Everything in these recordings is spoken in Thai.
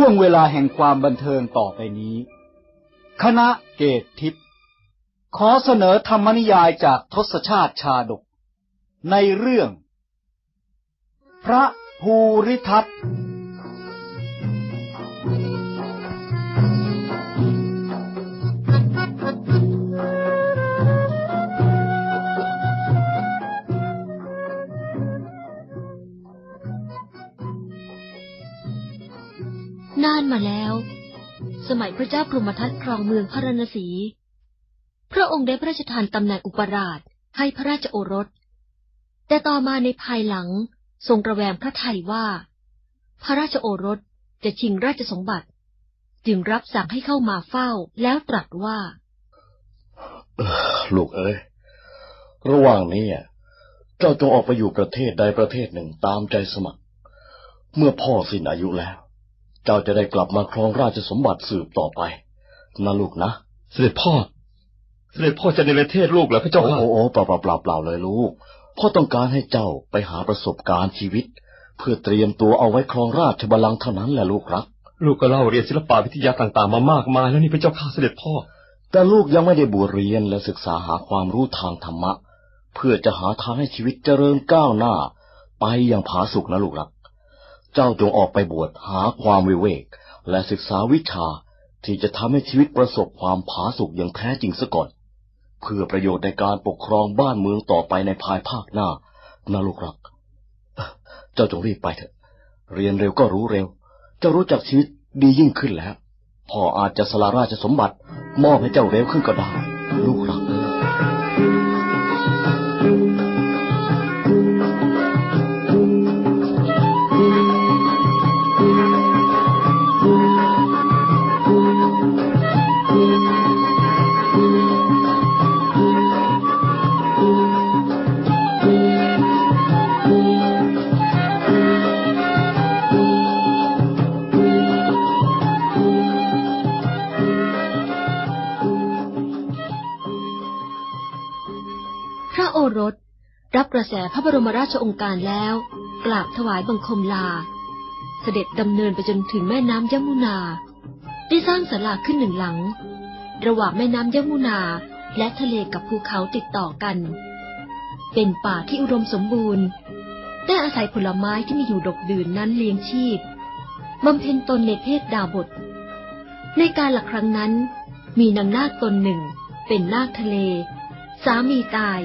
ช่วงเวลาแห่งความบันเทิงต่อไปนี้ คณะเกตทิพย์ขอเสนอธรรมนิยายจากทศชาติชาดก ในเรื่อง พระภูริทัตน นานมาแล้ว สมัยพระเจ้าพรมทัตครองเมืองพระนสีพระองค์ได้พระราชทานตำแหน่งอุปราชให้พระราชโอรส แต่ต่อมาในภายหลังทรงระแวงพระทัยว่า พระราชโอรสจะชิงราชสมบัติ จึงรับสั่งให้เข้ามาเฝ้าแล้วตรัสว่า ลูกเอ้ย ระหว่างนี้เจ้าจงออกไปอยู่ประเทศใดประเทศหนึ่งตามใจสมัคร เมื่อพ่อสิ้นอายุแล้ว เจ้าจะได้กลับมาครองราชสมบัติสืบต่อไปนะลูกนะ เสด็จพ่อ เสด็จพ่อจะในประเทศลูกเหรอพระเจ้าโอ้ค่ะโอ้โอ้เปล่าเปล่าเปล่าเปล่าเลยลูก พ่อต้องการให้เจ้าไปหาประสบการณ์ชีวิต เพื่อเตรียมตัวเอาไว้ครองราชบัลลังก์เท่านั้นแหละลูกรัก ลูกก็เล่าเรียนศิลปะวิทยาต่างๆ มามากมายแล้วนี่พระเจ้าข้าเสด็จพ่อ แต่ลูกยังไม่ได้บวชเรียนและศึกษาหาความรู้ทางธรรมะ เพื่อจะหาทางให้ชีวิตเจริญก้าวหน้า ไปอย่างผาสุกนะลูกรัก เจ้าจงออกไปบวชหาความวิเวก และศึกษาวิชาที่จะทำให้ชีวิตประสบความผาสุกอย่างแท้จริงซะก่อน เพื่อประโยชน์ในการปกครองบ้านเมืองต่อไปในภายภาคหน้านะลูกรักเอ้อเจ้าจงรีบไปเถอะ เรียนเร็วก็รู้เร็ว เจ้ารู้จักชีวิตดียิ่งขึ้นแล้ว พ่ออาจจะสละราชสมบัติมอบให้เจ้าเร็วขึ้นก็ได้ รับกระแสพระบรมราชองค์การแล้ว กราบถวายบังคมลา เสด็จดำเนินไปจนถึงแม่น้ำยมุนา ได้สร้างศาลาขึ้นหนึ่งหลัง ระหว่างแม่น้ำยมุนาและทะเลกับภูเขาติดต่อกัน เป็นป่าที่อุดมสมบูรณ์ ได้อาศัยผลไม้ที่มีอยู่ดกดื่นนั้นเลี้ยงชีพบำเพ็ญตนในเพศดาบท ในการหละครั้งนั้น มีนางนาคตนหนึ่ง เป็นนาคทะเล สามีตาย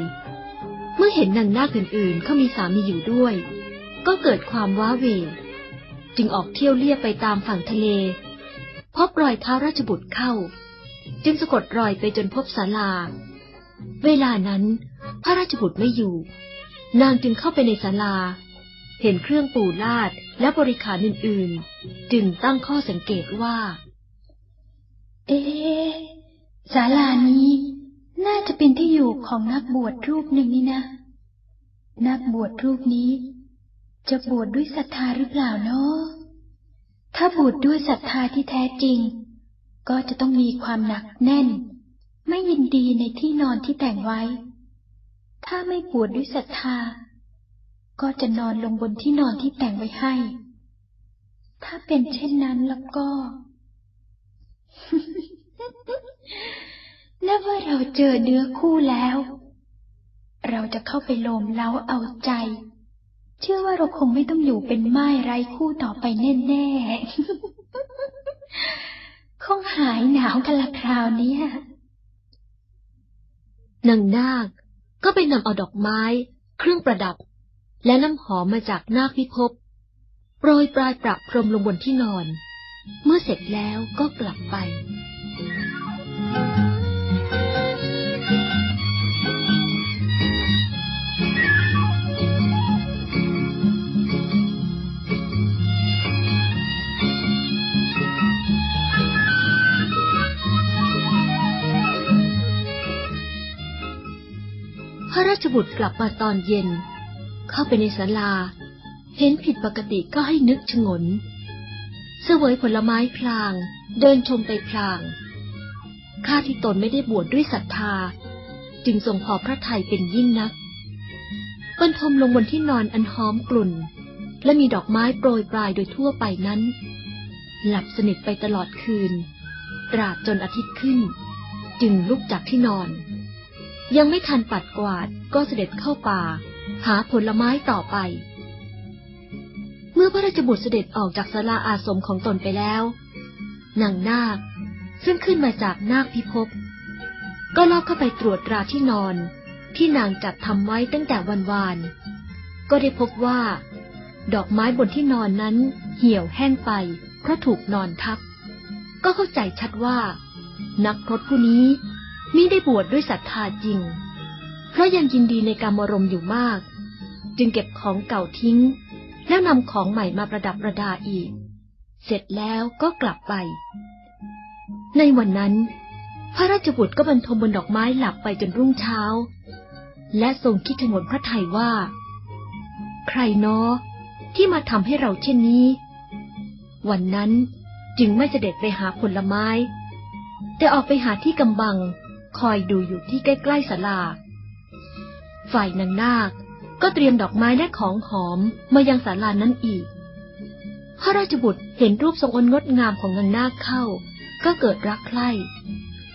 เมื่อเห็นนางนาคอื่นๆเขามีสามีอยู่ด้วย ก็เกิดความว้าเหวจึงออกเที่ยวเลียบไปตามฝั่งทะเล พบรอยเท้าราชบุตรเข้า จึงสะกดรอยไปจนพบศาลา เวลานั้นพระราชบุตรไม่อยู่ นางจึงเข้าไปในศาลา เห็นเครื่องปูลาดและบริขารอื่นๆ จึงตั้งข้อสังเกตว่า เอ๊ศาลานี้ น่าจะเป็นที่อยู่ของนักบวชรูปหนึ่งนี่นะ นักบวชรูปนี้ จะบวชดด้วยศรัทธาหรือเปล่าเนาะถ้าบวชดด้วยศรัทธาที่แท้จริง ก็จะต้องมีความหนักแน่น ไม่ยินดีในที่นอนที่แต่งไว้ ถ้าไม่บวชดด้วยศรัทธา ก็จะนอนลงบนที่นอนที่แต่งไว้ให้ ถ้าเป็นเช่นนั้นแล้วก็ และว่าเราเจอเนื้อคู่แล้ว เราจะเข้าไปโลมเล้าเอาใจ เชื่อว่าเราคงไม่ต้องอยู่เป็นไม้ไร้คู่ต่อไปแน่ๆ คงหายหนาวกันละคราวนี้นางนาคก็ไปนำเอาดอกไม้ เครื่องประดับ และน้ำหอมมาจากนาคพิภพโปรยปลายประพรมลงบนที่นอน เมื่อเสร็จแล้วก็กลับไป พระราชบุตรกลับมาตอนเย็น เข้าไปในศาลา เห็นผิดปกติก็ให้นึกชงน เสวยผลไม้พลาง เดินชมไปพลางข้าที่ตนไม่ได้บวชดด้วยศรัทธา จึงทรงพอพระทัยเป็นยิ่งนักบรรทมลงบนที่นอนอันหอมกลุ่น และมีดอกไม้โปรยปลายโดยทั่วไปนั้น หลับสนิทไปตลอดคืน ตราบจนอาทิตย์ขึ้น จึงลุกจากที่นอน ยังไม่ทันปัดกวาดก็เสด็จเข้าป่า หาผลไม้ต่อไป เมื่อพระราชบุตรเสด็จออกจากศาลาอาสมของตนไปแล้ว นางนาค ซึ่งขึ้นมาจากนาคพิภพก็ลอบเข้าไปตรวจตราที่นอน ที่นางจัดทำไว้ตั้งแต่วันวาน ก็ได้พบว่า ดอกไม้บนที่นอนนั้นเหี่ยวแห้งไป เพราะถูกนอนทับ ก็เข้าใจชัดว่า นักพรตผู้นี้ มิได้บวชดด้วยศรัทธาจริง เพราะยังยินดีในการมรมอยู่มาก จึงเก็บของเก่าทิ้ง แล้วนำของใหม่มาประดับประดาอีก เสร็จแล้วก็กลับไป ในวันนั้น พระราชบุตรก็บรรทมบนดอกไม้หลับไปจนรุ่งเช้า และทรงคิดถึงหนพระทัยว่า ใครเนาะที่มาทำให้เราเช่นนี้ วันนั้นจึงไม่เสด็จไปหาผลไม้ แต่ออกไปหาที่กำบัง คอยดูอยู่ที่ใกล้ๆศาลา ฝ่ายนางนาคก็เตรียมดอกไม้และของหอมมายังศาลานั้นอีก พระราชบุตรเห็นรูปทรงอนงดงามของนางนาคเข้า ก็เกิดรักใคร่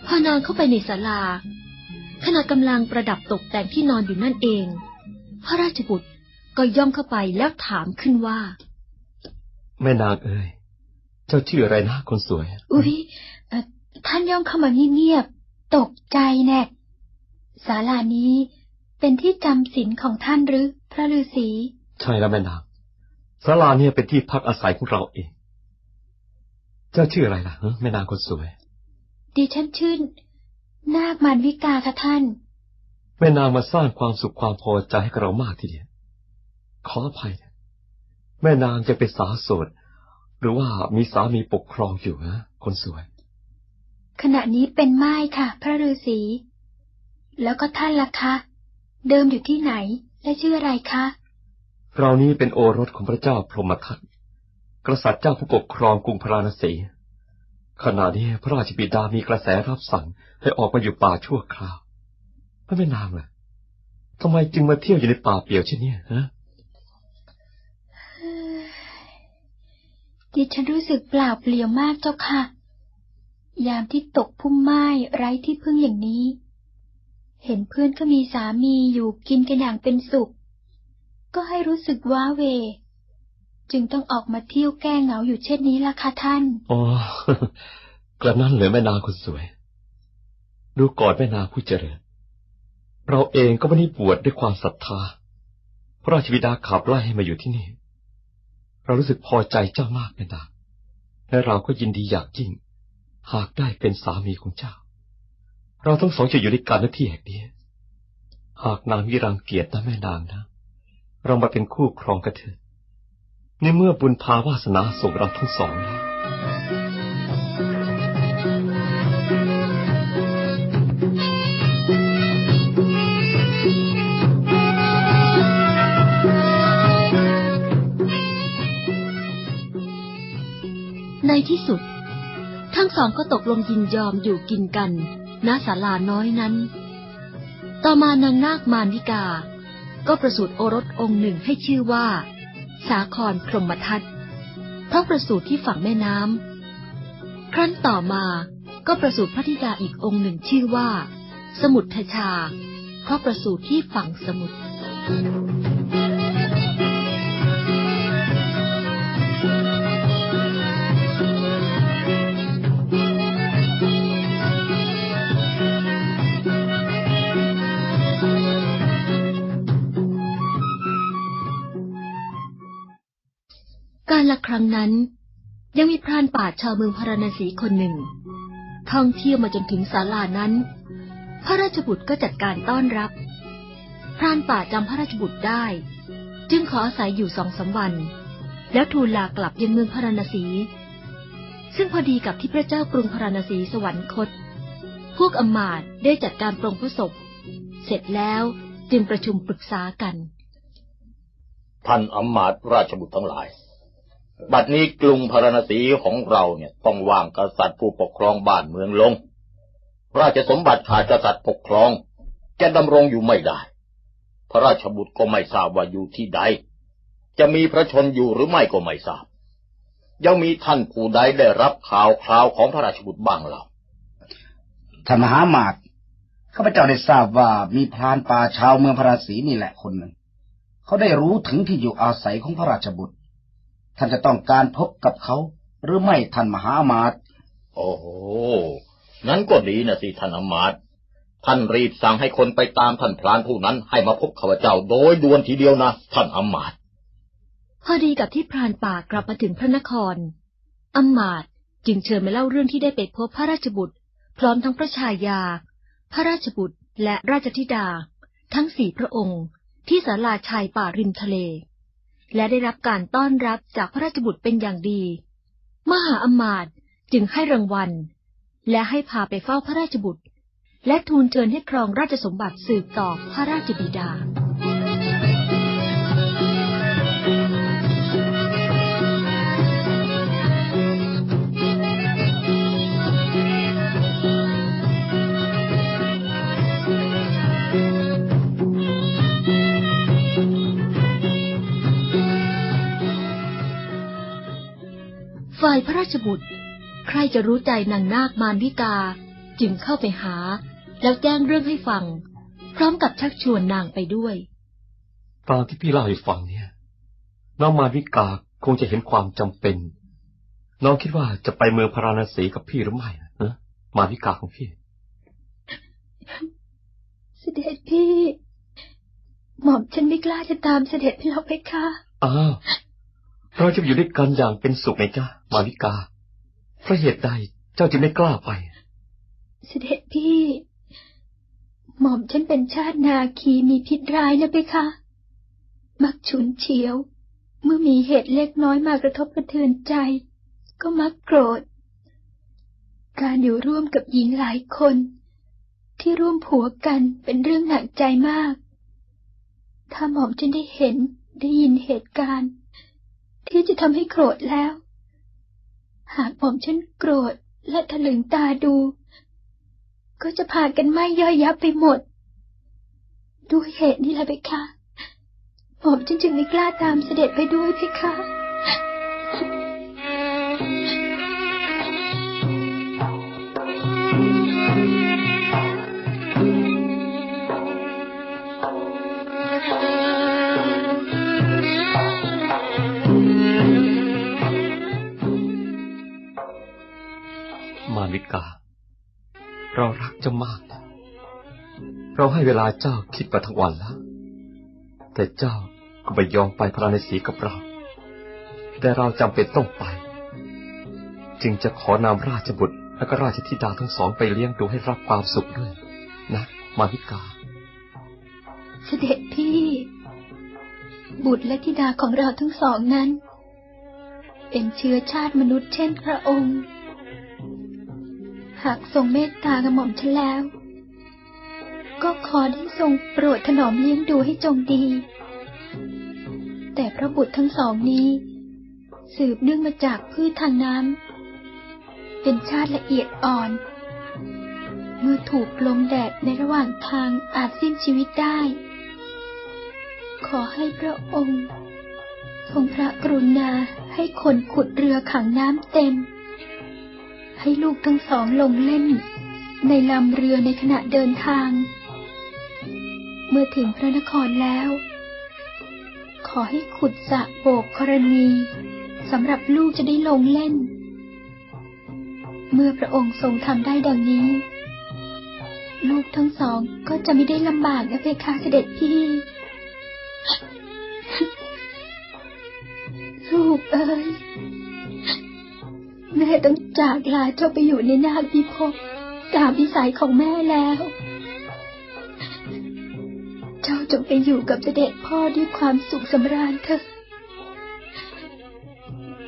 พอนางเข้าไปในศาลาขณะกำลังประดับตกแต่งที่นอนอยู่นั่นเอง พระราชบุตรก็ย่องเข้าไปแล้วถามขึ้นว่า แม่นางเอ้ยเจ้าชื่ออะไรนะคนสวย อุ๊ยเอ่อท่านย่องเข้ามาเงียบๆ ตกใจแน่ศาลานี้เป็นที่จำศีลของท่านหรือ พระฤาษี ใช่แล้วแม่นางศาลาเนี่ยเป็นที่พักอาศัยของเราเอง เจ้าชื่ออะไรล่ะฮะแม่นางคนสวย ดิฉันชื่นนาคมานวิกาค่ะท่าน แม่นางมาสร้างความสุขความพอใจให้กับเรามากทีเดียว ขออภัยนะแม่นางจะเป็นสาวโสดหรือว่ามีสามีปกครองอยู่นะคนสวย ขณะนี้เป็นไม้ค่ะ พระฤาษี แล้วก็ท่านล่ะคะ เดิมอยู่ที่ไหน และชื่ออะไรคะเรานี้เป็นโอรสของพระเจ้าพรหมทัตกษัตริย์เจ้าผู้ปกครองกรุงพาราณสี ขณะนี้พระราชบิดามีกระแสรับสั่งให้ออกมาอยู่ป่าชั่วคราว ไม่แม่นางล่ะทำไมจึงมาเที่ยวอยู่ในป่าเปี่ยวเช่นนี้ฮะดิฉันรู้สึกเปล่าเปลี่ยวมากเจ้าค่ะ ยามที่ตกพุ่มไม้ไร้ที่พึ่งอย่างนี้ เห็นเพื่อนก็มีสามีอยู่กินกันอย่างเป็นสุข ก็ให้รู้สึกว้าเว จึงต้องออกมาเที่ยวแก้เหงาอยู่เช่นนี้ล่ะค่ะท่าน อ๋อกระนั้นเหลือแม่นาคนสวย ดูก่อนแม่นาผู้เจริญ เราเองก็ไม่ได้บวชด้วยความศรัทธา พระราชบิดาขับไล่ให้มาอยู่ที่นี่ เรารู้สึกพอใจเจ้ามากแม่นางและเราก็ยินดีอยากยิ่ง หากได้เป็นสามีของเจ้า เราทั้งสองจะอยู่ด้วยกันในที่แห่งนี้ หากนางมิรังเกียจนะแม่นางนะ เรามาเป็นคู่ครองกันเถิดในเมื่อบุญพาวาสนาส่งเราทั้งสองแล้วในที่สุด ทั้งสองก็ตกลงยินยอมอยู่กินกันณศาลาน้อยนั้น ต่อมานางนาคมานิกา ก็ประสูติโอรสองค์หนึ่งให้ชื่อว่า สาครพรหมทัตเพราะประสูติที่ฝั่งแม่น้ำครั้นต่อมาก็ประสูติพระธิดาอีกองค์หนึ่งชื่อว่า สมุทรชาเพราะประสูติที่ฝั่งสมุทร การละครั้งนั้น ยังมีพรานป่าชาวเมืองพาราณสีคนหนึ่ง ท่องเที่ยวมาจนถึงศาลานั้น พระราชบุตรก็จัดการต้อนรับ พรานป่าจำพระราชบุตรได้ จึงขออาศัยอยู่สองสามวัน แล้วทูลลากลับยังเมืองพาราณสี ซึ่งพอดีกับที่พระเจ้ากรุงพาราณสีสวรรคต พวกอมาตย์ได้จัดการปรงพระศพ เสร็จแล้วจึงประชุมปรึกษากันท่านอมาตย์ราชบุตรทั้งหลาย บัดนี้กรุงพาราณสีของเราเนี่ยต้องวางกษัตริย์ผู้ปกครองบ้านเมืองลง ราชสมบัติขาดกษัตริย์ปกครองจะดำรงอยู่ไม่ได้ พระราชบุตรก็ไม่ทราบว่าอยู่ที่ใด จะมีพระชนอยู่หรือไม่ก็ไม่ทราบ ยังมีท่านผู้ใดได้รับข่าวคราวของพระราชบุตรบ้างเราท่านมหาหมาตย์ข้าพเจ้าได้ทราบว่ามีพรานป่าชาวเมืองพระราศีนี่แหละคนหนึ่งเขาได้รู้ถึงที่อยู่อาศัยของพระราชบุตร ท่านจะต้องการพบกับเขา หรือไม่ท่านมหาหมาตย์โอ้โห นั้นก็ดีนะสิท่านอำมาตย์ท่านรีบสั่งให้คนไปตามท่านพรานผู้นั้น ให้มาพบข้าพเจ้าโดยด่วนทีเดียวนะท่านอำมาตย์พอดีกับที่พรานป่ากลับมาถึงพระนครอำมาตย์จึงเชิญมาเล่าเรื่องที่ได้ไปพบพระราชบุตร พร้อมทั้งพระชายา พระราชบุตรและราชธิดา ทั้งสี่พระองค์ที่ศาลาชายป่าริมทะเล และได้รับการต้อนรับจากพระราชบุตรเป็นอย่างดี มหาอมาตย์จึงให้รางวัล และให้พาไปเฝ้าพระราชบุตร และทูลเชิญให้ครองราชสมบัติสืบต่อพระราชบิดา ฝ่ายพระราชบุตร ใครจะรู้ใจนางนาคมารวิกา จึงเข้าไปหา แล้วแจ้งเรื่องให้ฟัง พร้อมกับชักชวนนางไปด้วย ตามที่พี่เล่าให้ฟังเนี่ยน้องมาวิกาคงจะเห็นความจำเป็น น้องคิดว่าจะไปเมืองพาราณสีกับพี่หรือไม่นะมาวิกาของพี่ เสด็จพี่ หม่อมฉันไม่กล้าจะตามเสด็จพี่หรอกเพคะอ้าว เราจะอยู่ด้วยกันอย่างเป็นสุขไหมจ๊ะมาวิกาเพราะเหตุใดเจ้าจึงไม่กล้าไป เสด็จพี่ หม่อมฉันเป็นชาตินาคีมีพิษร้ายนะเพคะ มักฉุนเฉียว เมื่อมีเหตุเล็กน้อยมากระทบกระเทือนใจ ก็มักโกรธ การอยู่ร่วมกับหญิงหลายคน ที่ร่วมผัวกันเป็นเรื่องหนักใจมาก ถ้าหม่อมฉันได้เห็นได้ยินเหตุการณ์ ที่จะทำให้โกรธแล้ว หากผมฉันโกรธและถลึงตาดู ก็จะพากันไหม้ย่อยยับไปหมด ด้วยเหตุนี้ละเพคะผม่อมฉันจึงไม่กล้าตามเสด็จไปด้วยเพคะ มิกา เรารักเจ้ามากนะเราให้เวลาเจ้าคิดมาทั้งวันแล้ว แต่เจ้าก็ไม่ยอมไปพระนศีกับเรา แต่เราจำเป็นต้องไป จึงจะขอนำราชบุตรและก็ราชธิดาทั้งสองไปเลี้ยงดูให้รับความสุขด้วย นะมาวิกา เสด็จพี่ บุตรและธิดาของเราทั้งสองนั้น เป็นเชื้อชาติมนุษย์เช่นพระองค์ หากทรงเมตตากระหม่อมฉันแล้ว ก็ขอได้ทรงโปรดถนอมเลี้ยงดูให้จงดี แต่พระบุตรทั้งสองนี้ สืบเนื่องมาจากพืชทางน้ำเป็นชาติละเอียดอ่อน เมื่อถูกลมแดดในระหว่างทางอาจสิ้นชีวิตได้ ขอให้พระองค์ ทรงพระกรุณาให้คนขุดเรือขังน้ำเต็ม ให้ลูกทั้งสองลงเล่น ในลำเรือในขณะเดินทาง เมื่อถึงพระนครแล้ว ขอให้ขุดสระโบกกรณีสำหรับลูกจะได้ลงเล่น เมื่อพระองค์ทรงทำได้ดังนี้ ลูกทั้งสองก็จะไม่ได้ลำบากนะเพคะเสด็จพี่ ลูกเอ้ย แม่ต้องจากลาเจ้าไปอยู่ในนาคพิภพตามวิสัยของแม่แล้ว เจ้าจงไปอยู่กับเสด็จพ่อด้วยความสุขสำราญเถอะ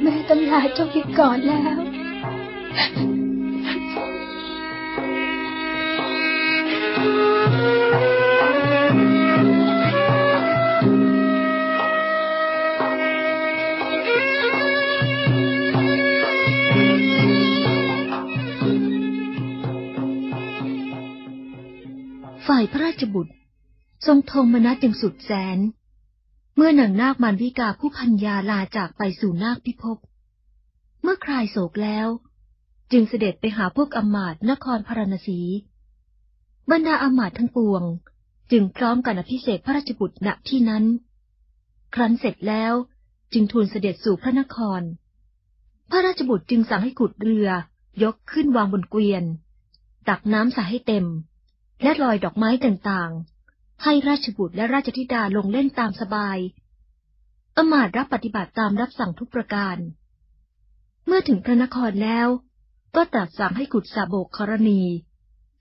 แม่ต้องลาเจ้าไปก่อนแล้ว ระราชบุตร ทรงทงมนัสอย่างสุดแสน เมื่อนางนาคมารวิกาผู้พันยาลาจากไปสู่นาคพิภพ เมื่อคลายโศกแล้ว จึงเสด็จไปหาพวกอมาตนครพารณสี บรรดาอมาตทั้งปวง จึงพร้อมกันอภิเษกพระราชบุตรณที่นั้น ครั้นเสร็จแล้วจึงทูลเสด็จสู่พระนคร พระราชบุตรจึงสั่งให้ขุดเรือยกขึ้นวางบนเกวียน ตักน้ำใส่ให้เต็ม และลอยดอกไม้ต่างๆ ให้ราชบุตรและราชธิดาลงเล่นตามสบายอำมาตย์รับปฏิบัติตามรับสั่งทุกประการ เมื่อถึงพระนครแล้ว ก็ตรัสสั่งให้ขุดสาโบกครณี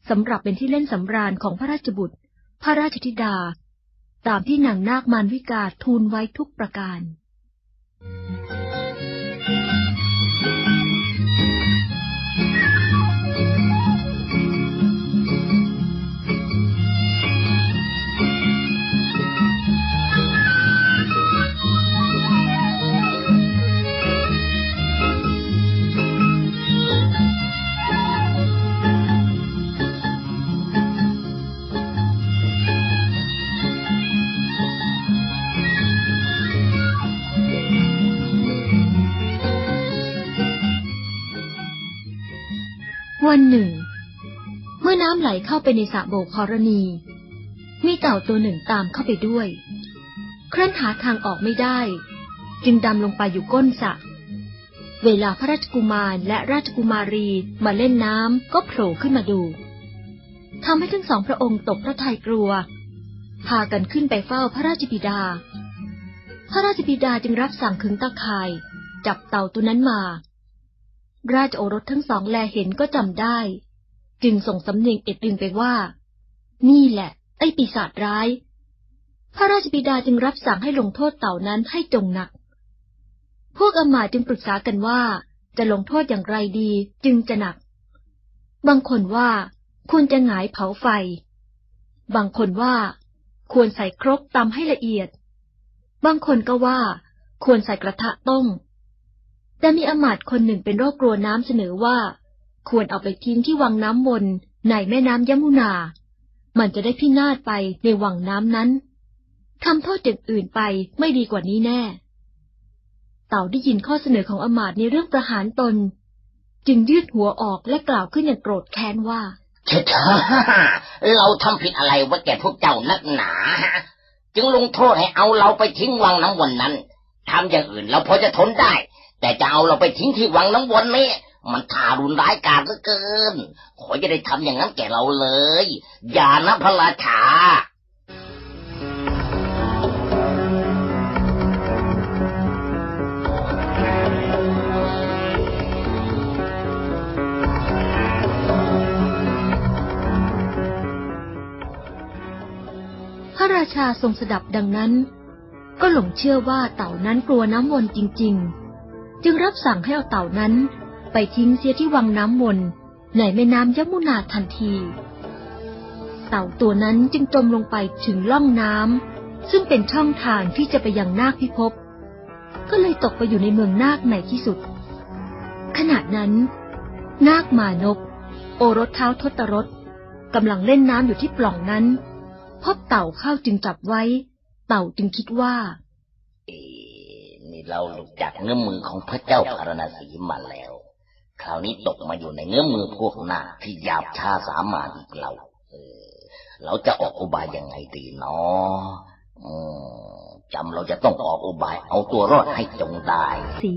สำหรับเป็นที่เล่นสำราญของพระราชบุตร พระราชธิดา ตามที่นางนาคมานวิกาทูลไว้ทุกประการ วันหนึ่ง เมื่อน้ำไหลเข้าไปในสระโบกครณี มีเต่าตัวหนึ่งตามเข้าไปด้วย ครั้นหาทางออกไม่ได้ จึงดำลงไปอยู่ก้นสระเวลาพระราชกุมารและราชกุมารีมาเล่นน้ำก็โผล่ขึ้นมาดูทำให้ทั้งสองพระองค์ตกพระทัยกลัว พากันขึ้นไปเฝ้าพระราชบิดา พระราชบิดาจึงรับสั่งขึงตะข่าย จับเต่าตัวนั้นมา ราชโอรสทั้งสองแลเห็นก็จำได้ จึงส่งสำเนียงเอ็ดดึงไปว่า นี่แหละ ไอ้ปีศาจร้าย พระราชบิดาจึงรับสั่งให้ลงโทษเต่านั้นให้จงหนัก พวกอำมาตย์จึงปรึกษากันว่าจะลงโทษอย่างไรดีจึงจะหนัก บางคนว่าควรจะหงายเผาไฟ บางคนว่า ควรใส่ครกตำให้ละเอียด บางคนก็ว่า ควรใส่กระทะต้ม แต่มีอำมาตย์คนหนึ่งเป็นโรคกลัวน้ำเสนอว่า ควรเอาไปทิ้งที่วังน้ำวนในแม่น้ำยมุนา มันจะได้พินาศไปในวังน้ำนั้นทำโทษอย่างอื่นไปไม่ดีกว่านี้แน่ เต่าได้ยินข้อเสนอของอำมาตย์ในเรื่องประหารตน จึงยืดหัวออกและกล่าวขึ้นอย่างโกรธแค้นว่าเช่เราทำผิดอะไรวะแกพวกเจ้านักหนาจึงลงโทษให้เอาเราไปทิ้งวังน้ำวนนั้นทำอย่างอื่นเราพอจะทนได้ แต่จะเอาเราไปทิ้งที่วังน้ำวนนี่มันทารุณร้ายกาจเหลือเกิน ขอจะได้ทำอย่างนั้นแก่เราเลย อย่านะพระราชาพระราชาทรงสดับดังนั้น ก็หลงเชื่อว่าเต่านั้นกลัวน้ำวนจริง ๆ จึงรับสั่งให้เอาเต่านั้น ไปทิ้งเสียที่วังน้ำวนในแม่น้ำยมุนาทันที เต่าตัวนั้นจึงจมลงไปถึงล่องน้ำซึ่งเป็นช่องทางที่จะไปยังนาคพิภพก็เลยตกไปอยู่ในเมืองนาคในที่สุด ขณะนั้น นาคมานพโอรสเท้าทศรสกำลังเล่นน้ำอยู่ที่ปล่องนั้น พบเต่าเข้าจึงจับไว้ เต่าจึงคิดว่า เราหลุดจากเงื้อมือของพระเจ้าพารณสีมาแล้ว คราวนี้ตกมาอยู่ในเงื้อมือพวกนาที่หยาบช้าสามานอีกเรา เออ เราจะออกอุบายยังไงดีเนาะอืมจำเราจะต้องออกอุบายเอาตัวรอดให้จงได้ สี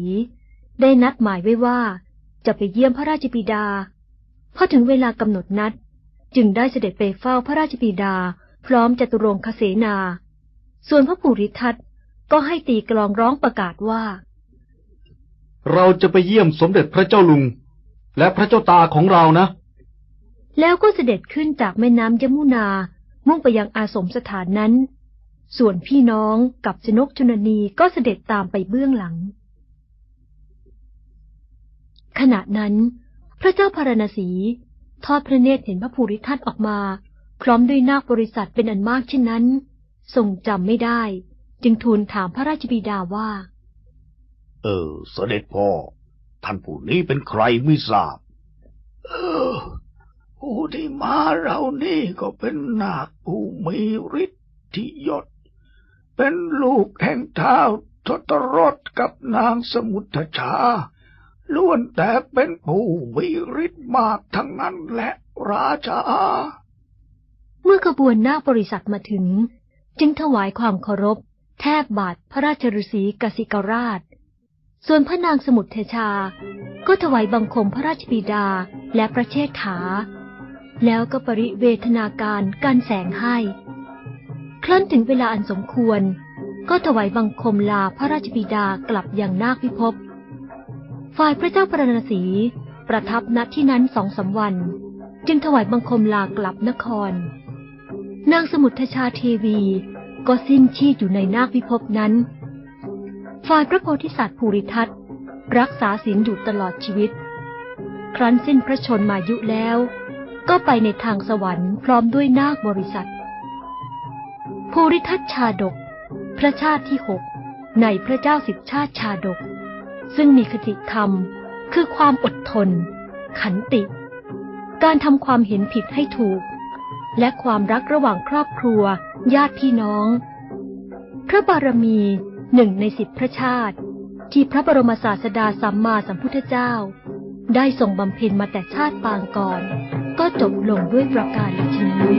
ได้นัดหมายไว้ว่า จะไปเยี่ยมพระราชบิดาพอถึงเวลากำหนดนัด จึงได้เสด็จไปเฝ้าพระราชบิดา พร้อมจตุรงคเสนา ส่วนพระปุริทัต ก็ให้ตีกลองร้องประกาศว่า เราจะไปเยี่ยมสมเด็จพระเจ้าลุง และพระเจ้าตาของเรานะ แล้วก็เสด็จขึ้นจากแม่น้ำยมุนา มุ่งไปยังอาสมสถานนั้น ส่วนพี่น้องกับชนกชนนีก็เสด็จตามไปเบื้องหลัง ขณะนั้น พระเจ้าพารณสี ทอดพระเนตรเห็นพระภูริทัตออกมา พร้อมด้วยนาคบริษัทเป็นอันมากเช่นนั้น ทรงจำไม่ได้ จึงทูลถามพระราชบิดาว่า เออ เสด็จพ่อ ท่านผู้นี้เป็นใครไม่ทราบ เออ ผู้ที่มาเรานี่ก็เป็นนาคผู้มีฤทธิยศ เป็นลูกแห่งเท้าทศรถกับนางสมุทชาล้วนแต่เป็นผู้มีฤทธิ์มากทั้งนั้นแหละราชา เมื่อขบวนนาคบริษัทมาถึง จึงถวายความเคารพ แทบบาทพระราชฤษีกสิกราช ส่วนพระนางสมุทรเทชา ก็ถวายบังคมพระราชบิดาและพระเชษฐา แล้วก็ปริเวทนาการการแสงให้ ครั้นถึงเวลาอันสมควร ก็ถวายบังคมลาพระราชบิดากลับอยังนาคพิภพ ฝ่ายพระเจ้าปรณสีประทับณที่นั้นสองสามวัน จึงถวายบังคมลากลับนคร นางสมุทรชาเทวี ก็สิ้นชีพอยู่ในนาคพิภพนั้น ฝ่ายพระโพธิสัตว์ภูริทัตรักษาศีลอยู่ตลอดชีวิต ครั้นสิ้นพระชนมายุแล้ว ก็ไปในทางสวรรค์พร้อมด้วยนาคบริษัท ภูริทัตชาดก พระชาติที่หกในพระเจ้าสิบชาติชาดก ซึ่งมีคติธรรมคือความอดทน ขันติ การทำความเห็นผิดให้ถูก และความรักระหว่างครอบครัว ญาติพี่น้อง พระบารมีหนึ่งในสิบพระชาติ ที่พระบรมศาสดาสัมมาสัมพุทธเจ้า ได้ทรงบำเพ็ญมาแต่ชาติปางก่อน ก็จบลงด้วยประการฉนี้